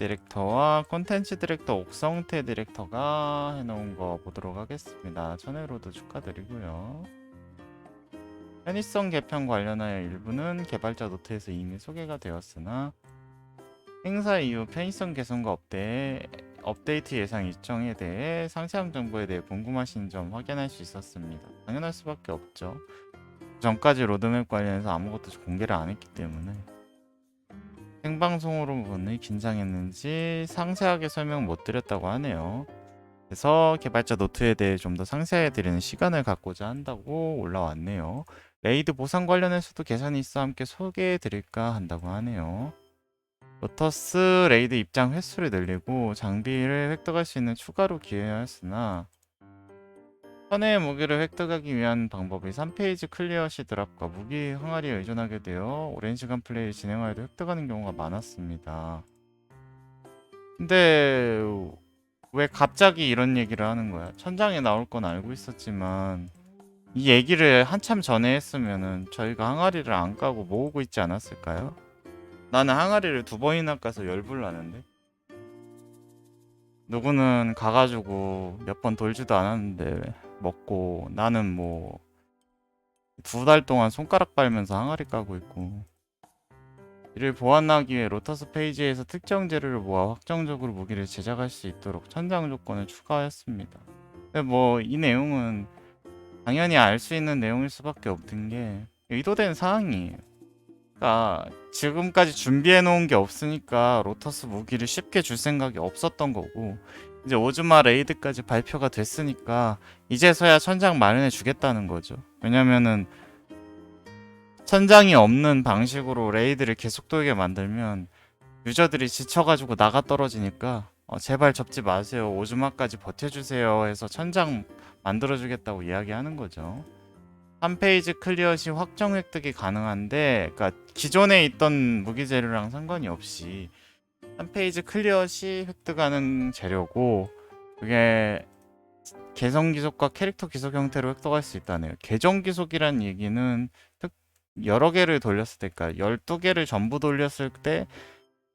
디렉터와 콘텐츠 디렉터 옥성태 디렉터가 해놓은 거 보도록 하겠습니다. 천회로도 축하드리고요. 편의성 개편 관련하여 일부는 개발자 노트에서 이미 소개가 되었으나 행사 이후 편의성 개선과 업데, 업데이트 예상 일정에 대해 상세한 정보에 대해 궁금하신 점 확인할 수 있었습니다. 당연할 수밖에 없죠. 전까지 로드맵 관련해서 아무것도 공개를 안 했기 때문에 생방송으로 보니 긴장했는지 상세하게 설명 못 드렸다고 하네요. 그래서 개발자 노트에 대해 좀 더 상세하게 드리는 시간을 갖고자 한다고 올라왔네요. 레이드 보상 관련해서도 계산이 있어 함께 소개해 드릴까 한다고 하네요. 로터스 레이드 입장 횟수를 늘리고 장비를 획득할 수 있는 추가로 기여하였으나 선의 무기를 획득하기 위한 방법이 3페이지 클리어 시 드랍과 무기 항아리에 의존하게 되어 오랜 시간 플레이를 진행하여도 획득하는 경우가 많았습니다. 근데 왜 갑자기 이런 얘기를 하는 거야? 천장에 나올 건 알고 있었지만 이 얘기를 한참 전에 했으면은 저희가 항아리를 안 까고 모으고 있지 않았을까요? 나는 항아리를 두 번이나 까서 열불 나는데 누구는 가가지고 몇 번 돌지도 않았는데 먹고 나는 뭐 두 달 동안 손가락 빨면서 항아리 까고 있고 이를 보완하기 위해 로터스 페이지에서 특정 재료를 모아 확정적으로 무기를 제작할 수 있도록 천장 조건을 추가하였습니다. 근데 뭐 이 내용은 당연히 알 수 있는 내용일 수밖에 없는 게 의도된 사항이에요. 그러니까 지금까지 준비해 놓은 게 없으니까 로터스 무기를 쉽게 줄 생각이 없었던 거고 이제 오즈마 레이드까지 발표가 됐으니까 이제서야 천장 마련해 주겠다는 거죠. 왜냐면은 천장이 없는 방식으로 레이드를 계속 돌게 만들면 유저들이 지쳐가지고 나가 떨어지니까 어, 제발 접지 마세요. 오즈마까지 버텨주세요. 해서 천장 만들어주겠다고 이야기하는 거죠. 한 페이지 클리어 시 확정 획득이 가능한데, 그러니까 기존에 있던 무기 재료랑 상관이 없이 한 페이지 클리어 시 획득하는 재료고, 그게 개성 기속과 캐릭터 기속 형태로 획득할 수 있다네요. 계정 기속이란 얘기는 특 여러 개를 돌렸을 때, 그러니까 12개를 전부 돌렸을 때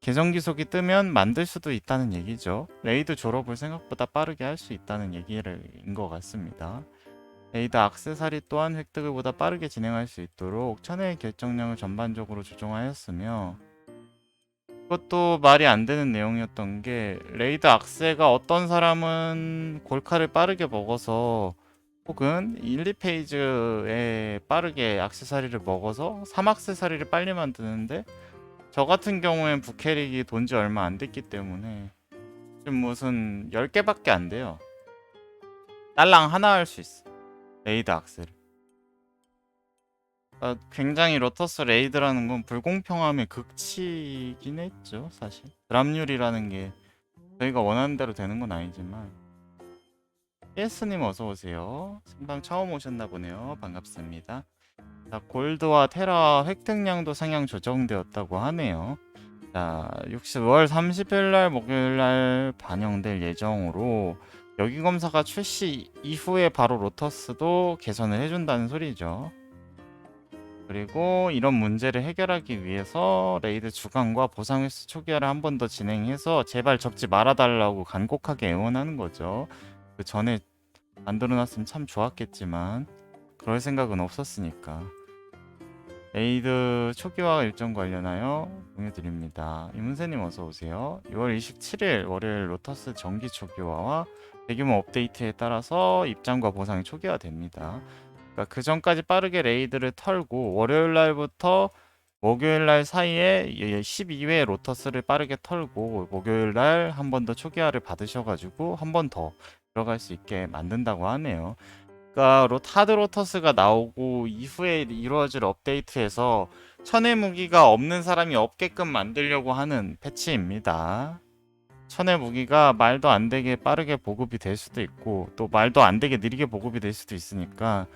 계정 기속이 뜨면 만들 수도 있다는 얘기죠. 레이드 졸업을 생각보다 빠르게 할 수 있다는 얘기인 것 같습니다. 레이드 악세사리 또한 획득을 보다 빠르게 진행할 수 있도록 천혜의 결정량을 전반적으로 조정하였으며 그것도 말이 안 되는 내용이었던 게 레이드 악세가 어떤 사람은 골카를 빠르게 먹어서 혹은 1, 2페이지에 빠르게 악세사리를 먹어서 3악세사리를 빨리 만드는데 저 같은 경우엔 부캐릭이 돈지 얼마 안 됐기 때문에 지금 무슨 10개밖에 안 돼요. 딸랑 하나 할 수 있어. 레이드 악셀. 아, 굉장히 로터스 레이드라는 건 불공평함의 극치이긴 했죠, 사실. 드랍률이라는 게 저희가 원하는 대로 되는 건 아니지만. 예스님 어서 오세요. 생방 처음 오셨나 보네요. 반갑습니다. 자, 골드와 테라 획득량도 상향 조정되었다고 하네요. 자, 60월 30일 날 목요일 날 반영될 예정으로 여기 검사가 출시 이후에 바로 로터스도 개선을 해준다는 소리죠. 그리고 이런 문제를 해결하기 위해서 레이드 주간과 보상 횟수 초기화를 한 번 더 진행해서 제발 접지 말아달라고 간곡하게 애원하는 거죠. 그 전에 만들어놨으면 참 좋았겠지만 그럴 생각은 없었으니까. 레이드 초기화 일정 관련하여 공유드립니다. 이문세님 어서 오세요. 6월 27일 월요일 로터스 정기 초기화와 대규모 업데이트에 따라서 입장과 보상이 초기화됩니다. 그러니까 그 전까지 빠르게 레이드를 털고 월요일 날부터 목요일 날 사이에 12회 로터스를 빠르게 털고 목요일 날 한 번 더 초기화를 받으셔가지고 한 번 더 들어갈 수 있게 만든다고 하네요. 그러니까 로 하드 로터스가 나오고 이후에 이루어질 업데이트에서 천의 무기가 없는 사람이 없게끔 만들려고 하는 패치입니다. 천의 무기가 말도 안 되게 빠르게 보급이 될 수도 있고 또 말도 안 되게 느리게 보급이 될 수도 있으니까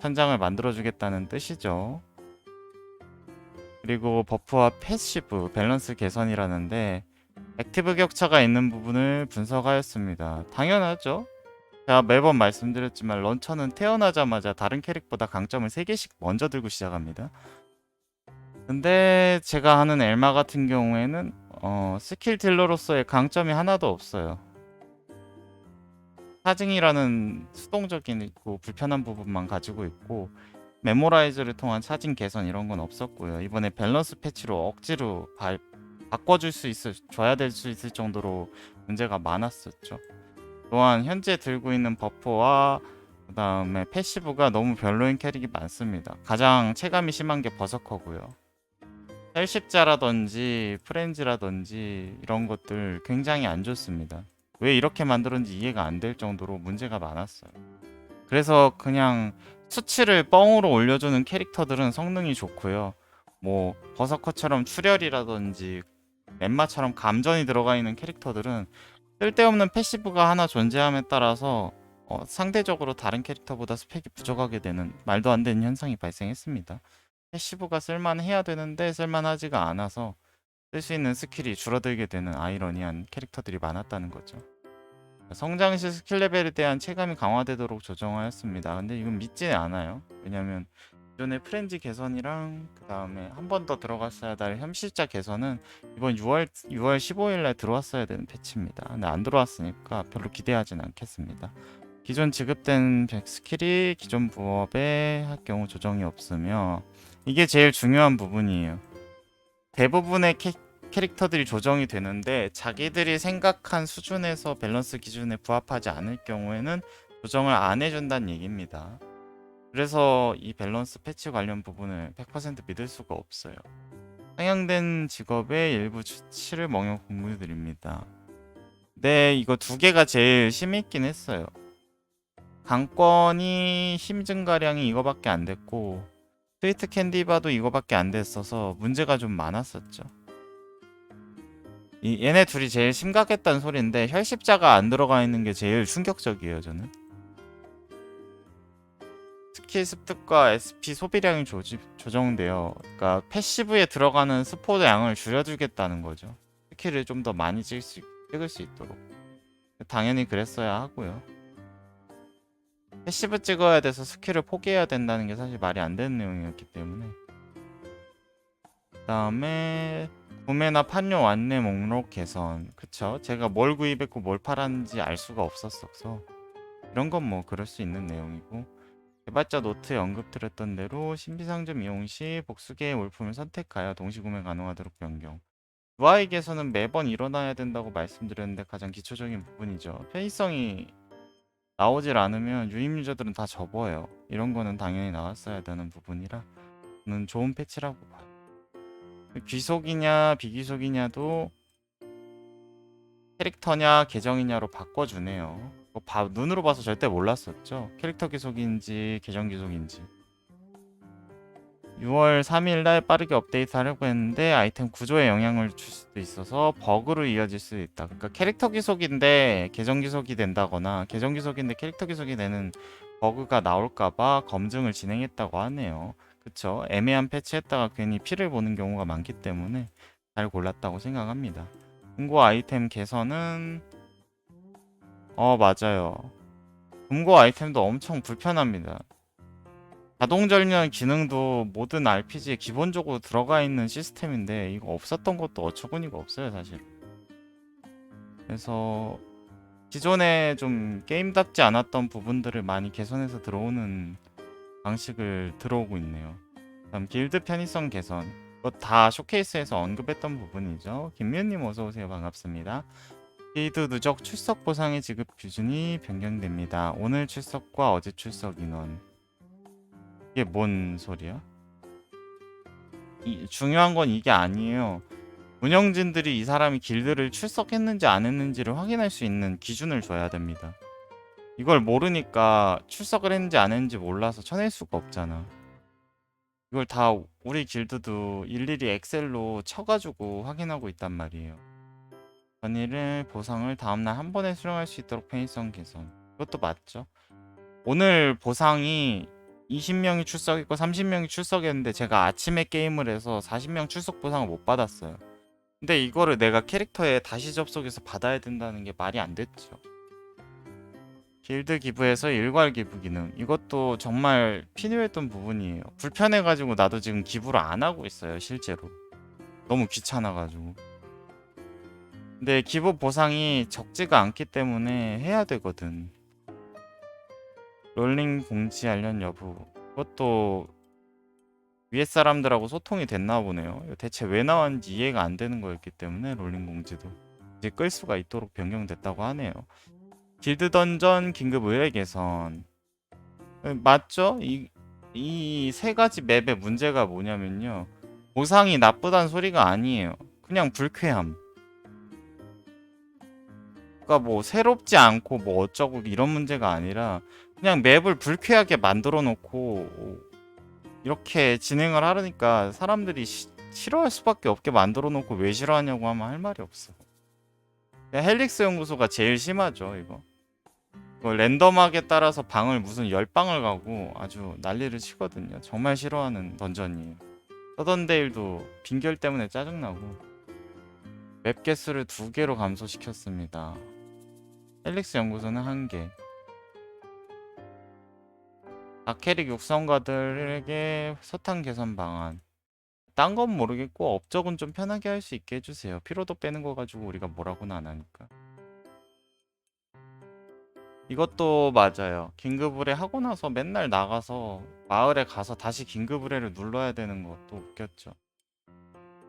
천장을 만들어 주겠다는 뜻이죠. 그리고 버프와 패시브 밸런스 개선이라는데 액티브 격차가 있는 부분을 분석하였습니다. 당연하죠. 제가 매번 말씀드렸지만 런처는 태어나자마자 다른 캐릭보다 강점을 3개씩 먼저 들고 시작합니다. 근데 제가 하는 엘마 같은 경우에는 어, 스킬 딜러로서의 강점이 하나도 없어요. 차징이라는 수동적인 있고 불편한 부분만 가지고 있고 메모라이즈를 통한 차징 개선 이런 건 없었고요. 이번에 밸런스 패치로 억지로 바, 바꿔줄 수 있을 줘야 될 수 있을 정도로 문제가 많았었죠. 또한 현재 들고 있는 버퍼와 그 다음에 패시브가 너무 별로인 캐릭이 많습니다. 가장 체감이 심한 게 버서커고요. 헬십자라든지 프렌즈라든지 이런 것들 굉장히 안 좋습니다. 왜 이렇게 만들었는지 이해가 안 될 정도로 문제가 많았어요. 그래서 그냥 수치를 뻥으로 올려주는 캐릭터들은 성능이 좋고요. 뭐 버서커처럼 출혈이라든지 엠마처럼 감전이 들어가 있는 캐릭터들은 쓸데없는 패시브가 하나 존재함에 따라서 어, 상대적으로 다른 캐릭터보다 스펙이 부족하게 되는 말도 안 되는 현상이 발생했습니다. 패시브가 쓸만해야 되는데 쓸만하지가 않아서 쓸 수 있는 스킬이 줄어들게 되는 아이러니한 캐릭터들이 많았다는 거죠. 성장 시 스킬 레벨에 대한 체감이 강화되도록 조정하였습니다. 근데 이건 믿지는 않아요. 왜냐면 기존의 프렌즈 개선이랑 그 다음에 한 번 더 들어갔어야 될 현실자 개선은 이번 6월 6월 15일날 들어왔어야 되는 패치입니다. 근데 안 들어왔으니까 별로 기대하진 않겠습니다. 기존 지급된 백 스킬이 기존 부업에 할 경우 조정이 없으며 이게 제일 중요한 부분이에요. 대부분의 캐, 캐릭터들이 조정이 되는데 자기들이 생각한 수준에서 밸런스 기준에 부합하지 않을 경우에는 조정을 안 해준다는 얘기입니다. 그래서 이 밸런스 패치 관련 부분을 100% 믿을 수가 없어요. 상향된 직업의 일부 추치를 멍여 공유드립니다. 네, 이거 두 개가 제일 심히 있긴 했어요. 강권이 힘 증가량이 이거밖에 안 됐고 스위트 캔디바도 이거밖에 안 됐어서 문제가 좀 많았었죠. 이 얘네 둘이 제일 심각했던 소리인데 혈십자가 안 들어가 있는 게 제일 충격적이에요, 저는. 스킬 습득과 SP 소비량이 조지, 조정돼요. 그러니까 패시브에 들어가는 스포드 양을 줄여주겠다는 거죠. 스킬을 좀 더 많이 수, 찍을 수 있도록. 당연히 그랬어야 하고요. 패시브 찍어야 돼서 스킬을 포기해야 된다는 게 사실 말이 안 되는 내용이었기 때문에 그 다음에 구매나 판요 안내 목록 개선 그쵸 제가 뭘 구입했고 뭘 팔았는지 알 수가 없었어서 이런 건 뭐 그럴 수 있는 내용이고 개발자 노트에 언급드렸던 대로 신비상점 이용 시 복수계의 물품을 선택하여 동시구매 가능하도록 변경 UI 개선은 매번 일어나야 된다고 말씀드렸는데 가장 기초적인 부분이죠 편의성이 나오질 않으면 유입 유저들은 다 접어요. 이런 거는 당연히 나왔어야 되는 부분이라 저는 좋은 패치라고 봐요. 귀속이냐 비귀속이냐도 캐릭터냐 계정이냐로 바꿔주네요. 뭐 봐- 눈으로 봐서 절대 몰랐었죠. 캐릭터 귀속인지 계정 귀속인지. 6월 3일 날 빠르게 업데이트하려고 했는데 아이템 구조에 영향을 줄 수도 있어서 버그로 이어질 수 있다. 그러니까 캐릭터 귀속인데 계정 귀속이 된다거나 계정 귀속인데 캐릭터 귀속이 되는 버그가 나올까봐 검증을 진행했다고 하네요. 그쵸? 애매한 패치했다가 괜히 피를 보는 경우가 많기 때문에 잘 골랐다고 생각합니다. 금고 아이템 개선은 어 맞아요. 금고 아이템도 엄청 불편합니다. 자동 절면 기능도 모든 RPG에 기본적으로 들어가 있는 시스템인데 이거 없었던 것도 어처구니가 없어요 사실. 그래서 기존에 좀 게임답지 않았던 부분들을 많이 개선해서 들어오는 방식을 들어오고 있네요. 다음 길드 편의성 개선. 다 쇼케이스에서 언급했던 부분이죠. 김미연님 어서 오세요 반갑습니다. 길드 누적 출석 보상의 지급 기준이 변경됩니다. 오늘 출석과 어제 출석 인원. 이게 뭔 소리야? 이, 중요한 건 이게 아니에요. 운영진들이 이 사람이 길드를 출석했는지 안 했는지를 확인할 수 있는 기준을 줘야 됩니다. 이걸 모르니까 출석을 했는지 안 했는지 몰라서 쳐낼 수가 없잖아. 이걸 다 우리 길드도 일일이 엑셀로 쳐가지고 확인하고 있단 말이에요. 전일을 보상을 다음날 한 번에 수령할 수 있도록 편의성 개선. 그것도 맞죠. 오늘 보상이 20명이 출석했고 30명이 출석했는데 제가 아침에 게임을 해서 40명 출석 보상을 못 받았어요. 근데 이거를 내가 캐릭터에 다시 접속해서 받아야 된다는 게 말이 안 됐죠. 길드 기부에서 일괄 기부 기능 이것도 정말 필요했던 부분이에요. 불편해가지고 나도 지금 기부를 안 하고 있어요 실제로. 너무 귀찮아가지고. 근데 기부 보상이 적지가 않기 때문에 해야 되거든. 롤링 공지 알련 여부. 그것도 위에 사람들하고 소통이 됐나 보네요. 대체 왜 나왔는지 이해가 안 되는 거였기 때문에 롤링 공지도 이제 끌 수가 있도록 변경됐다고 하네요. 길드 던전 긴급 의뢰 개선. 에, 맞죠? 이 이 세 가지 맵의 문제가 뭐냐면요. 보상이 나쁘다는 소리가 아니에요. 그냥 불쾌함. 그러니까 뭐 새롭지 않고 뭐 어쩌고 이런 문제가 아니라 그냥 맵을 불쾌하게 만들어 놓고 이렇게 진행을 하려니까 사람들이 시- 싫어할 수밖에 없게 만들어 놓고 왜 싫어하냐고 하면 할 말이 없어. 그냥 헬릭스 연구소가 제일 심하죠 이거. 랜덤하게 따라서 방을 무슨 열 방을 가고 아주 난리를 치거든요. 정말 싫어하는 던전이에요. 서던데일도 빈결 때문에 짜증나고 맵 개수를 두 개로 감소시켰습니다. 헬릭스 연구소는 한 개. 아케릭 육성가들에게 서탄 개선 방안. 딴 건 모르겠고 업적은 좀 편하게 할 수 있게 해주세요. 피로도 빼는 거 가지고 우리가 뭐라고는 안 하니까. 이것도 맞아요. 긴급 의뢰 하고 나서 맨날 나가서 마을에 가서 다시 긴급 의뢰를 눌러야 되는 것도 웃겼죠.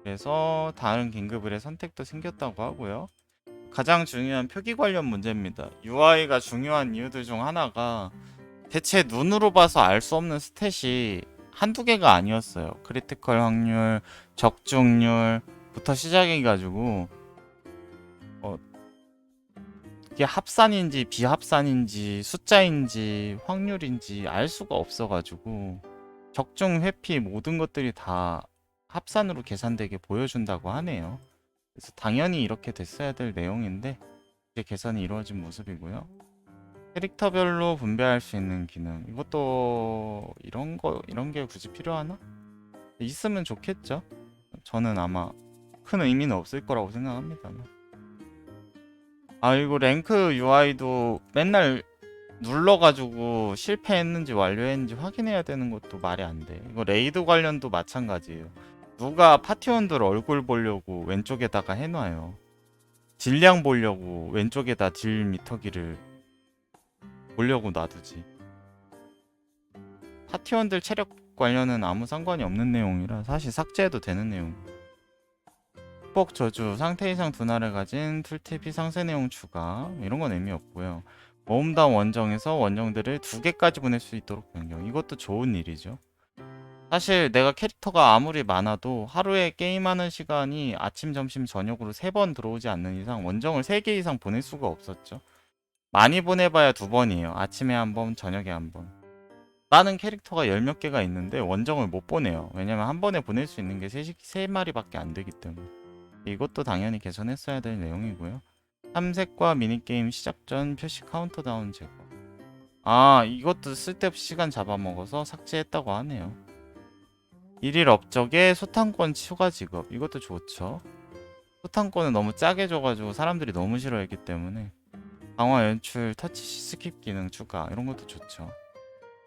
그래서 다른 긴급 의뢰 선택도 생겼다고 하고요. 가장 중요한 표기 관련 문제입니다. UI가 중요한 이유들 중 하나가 대체 눈으로 봐서 알 수 없는 스탯이 한두 개가 아니었어요. 크리티컬 확률, 적중률부터 시작해가지고 어, 이게 합산인지 비합산인지 숫자인지 확률인지 알 수가 없어가지고 적중 회피 모든 것들이 다 합산으로 계산되게 보여준다고 하네요. 그래서 당연히 이렇게 됐어야 될 내용인데 이제 개선이 이루어진 모습이고요. 캐릭터별로 분배할 수 있는 기능 이것도 이런 거 이런 게 굳이 필요하나? 있으면 좋겠죠. 저는 아마 큰 의미는 없을 거라고 생각합니다. 아 이거 랭크 UI도 맨날 눌러가지고 실패했는지 완료했는지 확인해야 되는 것도 말이 안 돼. 이거 레이드 관련도 마찬가지예요. 누가 파티원들 얼굴 보려고 왼쪽에다가 해놔요. 질량 보려고 왼쪽에다 질 미터기를 보려고 놔두지. 파티원들 체력 관련은 아무 상관이 없는 내용이라 사실 삭제해도 되는 내용. 축복 저주 상태 이상 분할을 가진 툴팁이 상세 내용 추가 이런 건 의미 없고요. 모험당 원정에서 원정들을 두 개까지 보낼 수 있도록 변경. 이것도 좋은 일이죠. 사실 내가 캐릭터가 아무리 많아도 하루에 게임하는 시간이 아침, 점심, 저녁으로 세 번 들어오지 않는 이상 원정을 세 개 이상 보낼 수가 없었죠. 많이 보내봐야 두 번이에요. 아침에 한 번, 저녁에 한 번. 나는 캐릭터가 열 몇 개가 있는데 원정을 못 보내요. 왜냐면 한 번에 보낼 수 있는 게 세, 세 마리밖에 안 되기 때문에. 이것도 당연히 개선했어야 될 내용이고요. 탐색과 미니게임 시작 전 표시 카운터다운 제거. 아, 이것도 쓸데없이 시간 잡아먹어서 삭제했다고 하네요. 일일 업적에 소탕권 추가 지급. 이것도 좋죠. 소탕권은 너무 짜게 줘가지고 사람들이 너무 싫어했기 때문에 강화 연출 터치 스킵 기능 추가 이런 것도 좋죠.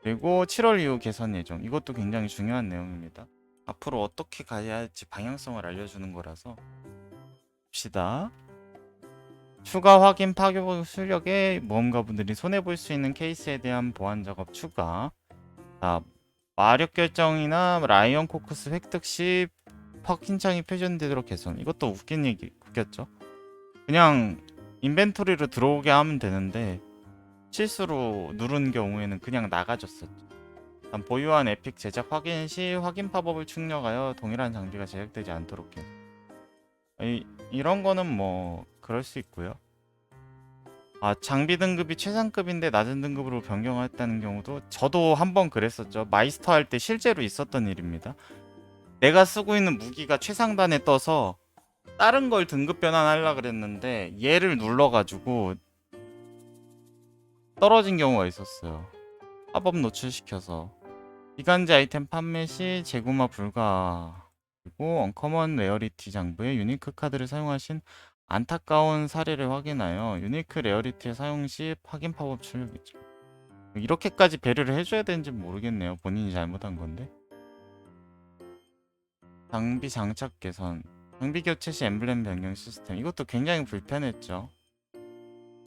그리고 7월 이후 개선 예정 이것도 굉장히 중요한 내용입니다. 앞으로 어떻게 가야 할지 방향성을 알려주는 거라서 봅시다. 추가 확인 파괴 출력에 모험가분들이 손해 볼 수 있는 케이스에 대한 보안 작업 추가. 자, 마력 결정이나 라이언 코크스 획득 시 퍼킨창이 표현되도록 개선. 이것도 웃긴 얘기 웃겼죠. 그냥 인벤토리로 들어오게 하면 되는데 실수로 누른 경우에는 그냥 나가졌었죠. 다음 보유한 에픽 제작 확인 시 확인 팝업을 출력하여 동일한 장비가 제작되지 않도록 해. 이, 이런 거는 뭐 그럴 수 있고요. 아 장비 등급이 최상급인데 낮은 등급으로 변경했다는 경우도 저도 한번 그랬었죠. 마이스터 할 때 실제로 있었던 일입니다. 내가 쓰고 있는 무기가 최상단에 떠서 다른 걸 등급 변환하려 그랬는데 얘를 눌러가지고 떨어진 경우가 있었어요. 합업 노출시켜서 기간제 아이템 판매 시 재구마 불가 그리고 언커먼 레어리티 장부에 유니크 카드를 사용하신 안타까운 사례를 확인하여 유니크 레어리티 사용 시 확인 팝업 출력이죠. 이렇게까지 배려를 해줘야 되는지 모르겠네요. 본인이 잘못한 건데. 장비 장착 개선. 장비 교체 시 엠블렘 변경 시스템 이것도 굉장히 불편했죠.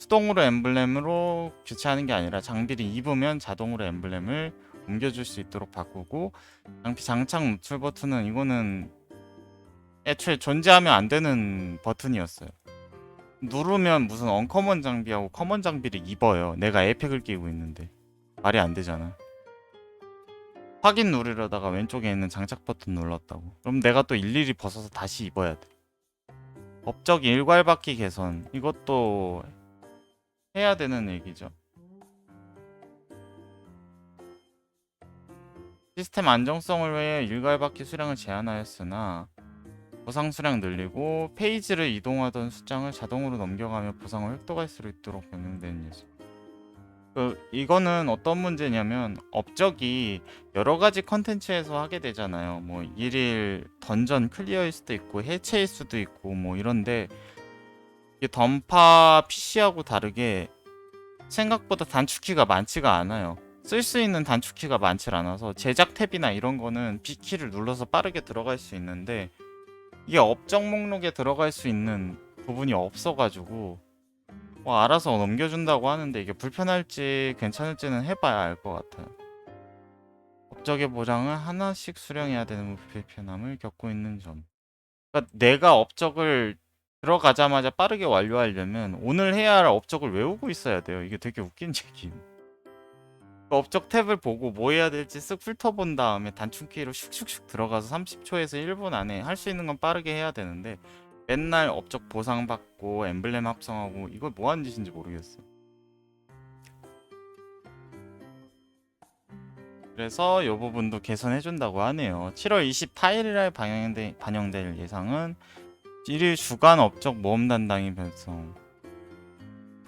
수동으로 엠블렘으로 교체하는 게 아니라 장비를 입으면 자동으로 엠블렘을 옮겨줄 수 있도록 바꾸고 장비 장착 노출 버튼은 이거는 애초에 존재하면 안 되는 버튼이었어요. 누르면 무슨 언커먼 장비하고 커먼 장비를 입어요. 내가 에펙을 끼고 있는데 말이 안 되잖아. 확인 누르려다가 왼쪽에 있는 장착 버튼 눌렀다고. 그럼 내가 또 일일이 벗어서 다시 입어야 돼. 업적 일괄바퀴 개선 이것도 해야 되는 얘기죠. 시스템 안정성을 위해 일괄바퀴 수량을 제한하였으나 보상 수량 늘리고 페이지를 이동하던 수장을 자동으로 넘겨가며 보상을 획득할 수 있도록 변경된 예술. 그 이거는 어떤 문제냐면 업적이 여러 가지 컨텐츠에서 하게 되잖아요. 뭐 일일 던전 클리어일 수도 있고 해체일 수도 있고 뭐 이런데 이게 던파 PC하고 다르게 생각보다 단축키가 많지가 않아요. 쓸 수 있는 단축키가 많지 않아서 제작 탭이나 이런 거는 B키를 눌러서 빠르게 들어갈 수 있는데 이게 업적 목록에 들어갈 수 있는 부분이 없어가지고 뭐 알아서 넘겨준다고 하는데 이게 불편할지 괜찮을지는 해봐야 알 것 같아요. 업적의 보장을 하나씩 수령해야 되는 불편함을 겪고 있는 점. 그러니까 내가 업적을 들어가자마자 빠르게 완료하려면 오늘 해야 할 업적을 외우고 있어야 돼요. 이게 되게 웃긴 얘기. 그 업적 탭을 보고 뭐 해야 될지 쓱 훑어본 다음에 단축키로 슉슉슉 들어가서 30초에서 1분 안에 할 수 있는 건 빠르게 해야 되는데 맨날 업적 보상받고 엠블렘 합성하고 이걸 뭐 하는 짓인지 모르겠어. 그래서 이 부분도 개선해준다고 하네요. 7월 28일에 반영될, 반영될 예상은 1일 주간 업적 모험 단당이 변성.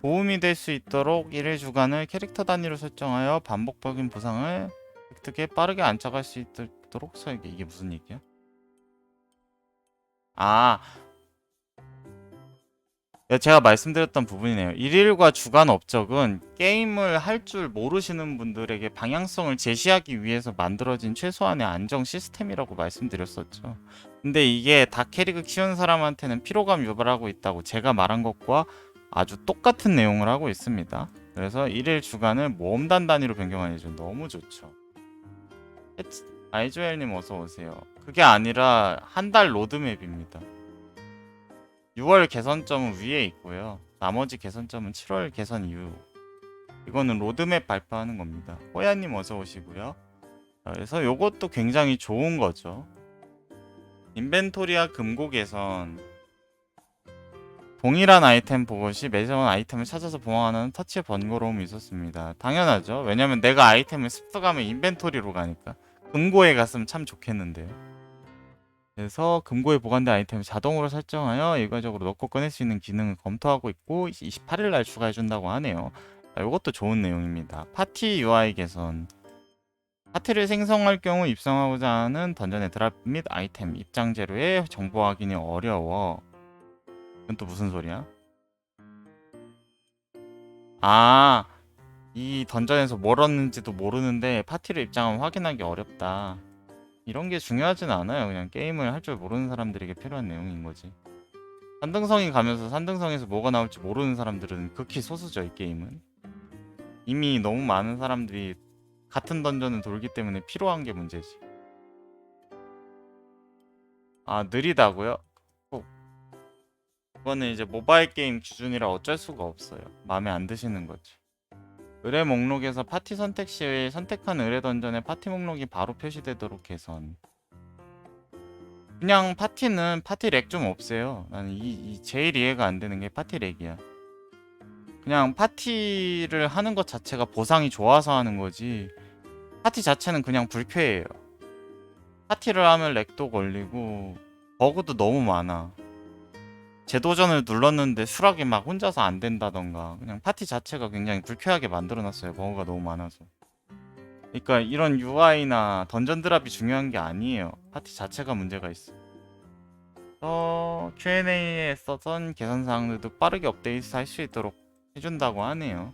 도움이 될 수 있도록 1일 주간을 캐릭터 단위로 설정하여 반복적인 보상을 획득해 빠르게 안착할 수 있도록 설계. 이게 무슨 얘기야? 아, 예, 제가 말씀드렸던 부분이네요. 일일과 주간 업적은 게임을 할 줄 모르시는 분들에게 방향성을 제시하기 위해서 만들어진 최소한의 안정 시스템이라고 말씀드렸었죠. 근데 이게 다 캐릭을 키우는 사람한테는 피로감 유발하고 있다고 제가 말한 것과 아주 똑같은 내용을 하고 있습니다. 그래서 일일 주간을 모험단 단위로 변경하니 좀 너무 좋죠. 아이조엘님 어서 오세요. 그게 아니라 한 달 로드맵입니다. 6월 개선점은 위에 있고요. 나머지 개선점은 7월 개선 이후. 이거는 로드맵 발표하는 겁니다. 호야님 어서 오시고요. 자, 그래서 이것도 굉장히 좋은 거죠. 인벤토리와 금고 개선. 동일한 아이템 보고 시 매번 아이템을 찾아서 보완하는 터치의 번거로움이 있었습니다. 당연하죠. 왜냐면 내가 아이템을 습득하면 인벤토리로 가니까. 금고에 갔으면 참 좋겠는데요. 그래서 금고에 보관된 아이템을 자동으로 설정하여 일괄적으로 넣고 꺼낼 수 있는 기능을 검토하고 있고 28일 날 추가해 준다고 하네요. 이것도 좋은 내용입니다. 파티 UI 개선. 파티를 생성할 경우 입성하고자 하는 던전의 드랍 및 아이템 입장 재료의 정보 확인이 어려워. 이건 또 무슨 소리야? 아, 이 던전에서 뭘 얻는지도 모르는데 파티를 입장하면 확인하기 어렵다. 이런 게 중요하진 않아요. 그냥 게임을 할 줄 모르는 사람들에게 필요한 내용인 거지. 산등성이 가면서 산등성에서 뭐가 나올지 모르는 사람들은 극히 소수죠, 이 게임은. 이미 너무 많은 사람들이 같은 던전을 돌기 때문에 필요한 게 문제지. 아, 느리다고요? 꼭. 그거는 이제 모바일 게임 기준이라 어쩔 수가 없어요. 마음에 안 드시는 거지. 의뢰 목록에서 파티 선택 시 선택한 의뢰 던전의 파티 목록이 바로 표시되도록 개선. 그냥 파티는 파티 렉 좀 없애요. 나는 이, 이 제일 이해가 안 되는 게 파티 렉이야. 그냥 파티를 하는 것 자체가 보상이 좋아서 하는 거지. 파티 자체는 그냥 불쾌해요. 파티를 하면 렉도 걸리고 버그도 너무 많아. 재도전을 눌렀는데 수락이 막 혼자서 안 된다던가 그냥 파티 자체가 굉장히 불쾌하게 만들어놨어요. 버그가 너무 많아서. 그러니까 이런 UI나 던전 드랍이 중요한 게 아니에요. 파티 자체가 문제가 있어. 어, Q&A에 썼던 개선 사항들도 빠르게 업데이트 할 수 있도록 해준다고 하네요.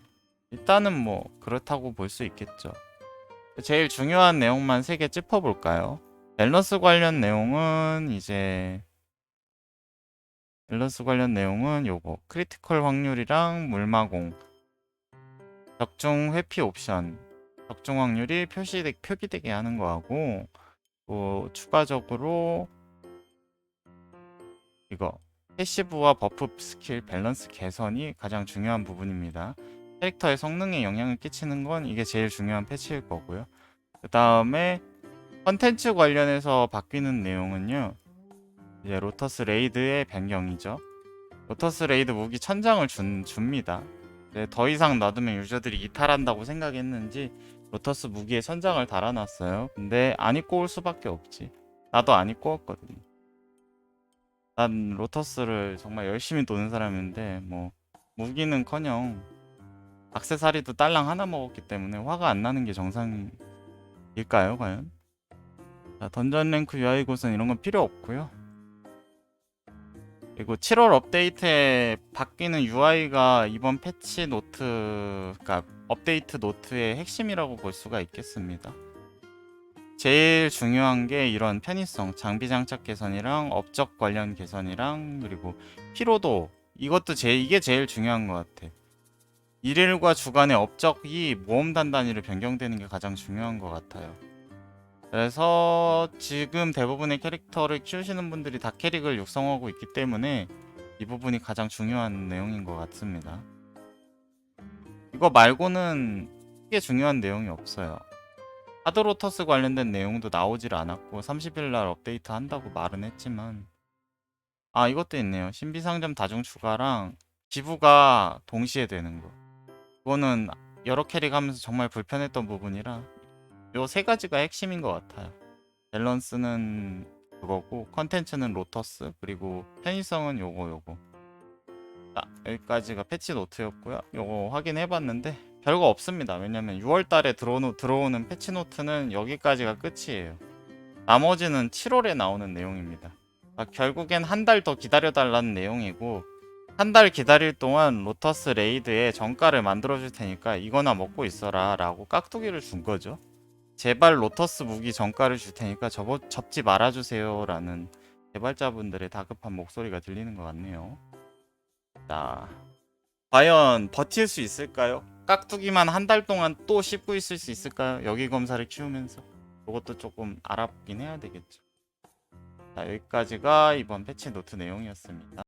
일단은 뭐 그렇다고 볼 수 있겠죠. 제일 중요한 내용만 3개 짚어볼까요? 밸런스 관련 내용은 이제 밸런스 관련 내용은 요거 크리티컬 확률이랑 물마공 적중 회피 옵션 적중 확률이 표시되, 표기되게 하는 거하고 또 추가적으로 이거 패시브와 버프 스킬 밸런스 개선이 가장 중요한 부분입니다. 캐릭터의 성능에 영향을 끼치는 건 이게 제일 중요한 패치일 거고요. 그 다음에 컨텐츠 관련해서 바뀌는 내용은요. 이제 로터스 레이드의 변경이죠. 로터스 레이드 무기 천장을 준, 줍니다. 네, 더 이상 놔두면 유저들이 이탈한다고 생각했는지 로터스 무기에 천장을 달아놨어요. 근데 안 입고 올 수밖에 없지. 나도 안 입고 왔거든. 난 로터스를 정말 열심히 도는 사람인데 뭐 무기는커녕 악세사리도 딸랑 하나 먹었기 때문에 화가 안 나는 게 정상일까요, 과연? 자, 던전 랭크 UI 곳은 이런 건 필요 없고요. 그리고 7월 업데이트에 바뀌는 UI가 이번 패치 노트, 그러니까 업데이트 노트의 핵심이라고 볼 수가 있겠습니다. 제일 중요한 게 이런 편의성, 장비 장착 개선이랑 업적 관련 개선이랑 그리고 피로도 이것도 제 이게 제일 중요한 것 같아. 일일과 주간의 업적이 모험 단단위로 변경되는 게 가장 중요한 것 같아요. 그래서 지금 대부분의 캐릭터를 키우시는 분들이 다 캐릭을 육성하고 있기 때문에 이 부분이 가장 중요한 내용인 것 같습니다. 이거 말고는 크게 중요한 내용이 없어요. 하드로터스 관련된 내용도 나오질 않았고 30일 날 업데이트 한다고 말은 했지만 아 이것도 있네요. 신비상점 다중 추가랑 기부가 동시에 되는 거. 그거는 여러 캐릭 하면서 정말 불편했던 부분이라 요 세 가지가 핵심인 것 같아요. 밸런스는 그거고 컨텐츠는 로터스 그리고 편의성은 요거 요거. 자 여기까지가 패치 노트였고요. 요거 확인해봤는데 별거 없습니다. 왜냐면 6월달에 들어오는, 들어오는 패치 노트는 여기까지가 끝이에요. 나머지는 7월에 나오는 내용입니다. 아, 결국엔 한 달 더 기다려달라는 내용이고 한 달 기다릴 동안 로터스 레이드에 정가를 만들어 줄 테니까 이거나 먹고 있어라 라고 깍두기를 준 거죠. 제발 로터스 무기 정가를 줄 테니까 접어, 접지 말아주세요 라는 개발자분들의 다급한 목소리가 들리는 것 같네요. 자, 과연 버틸 수 있을까요? 깍두기만 한 달 동안 또 씹고 있을 수 있을까요? 여기 검사를 키우면서 그것도 조금 알아보긴 해야 되겠죠. 자, 여기까지가 이번 패치 노트 내용이었습니다.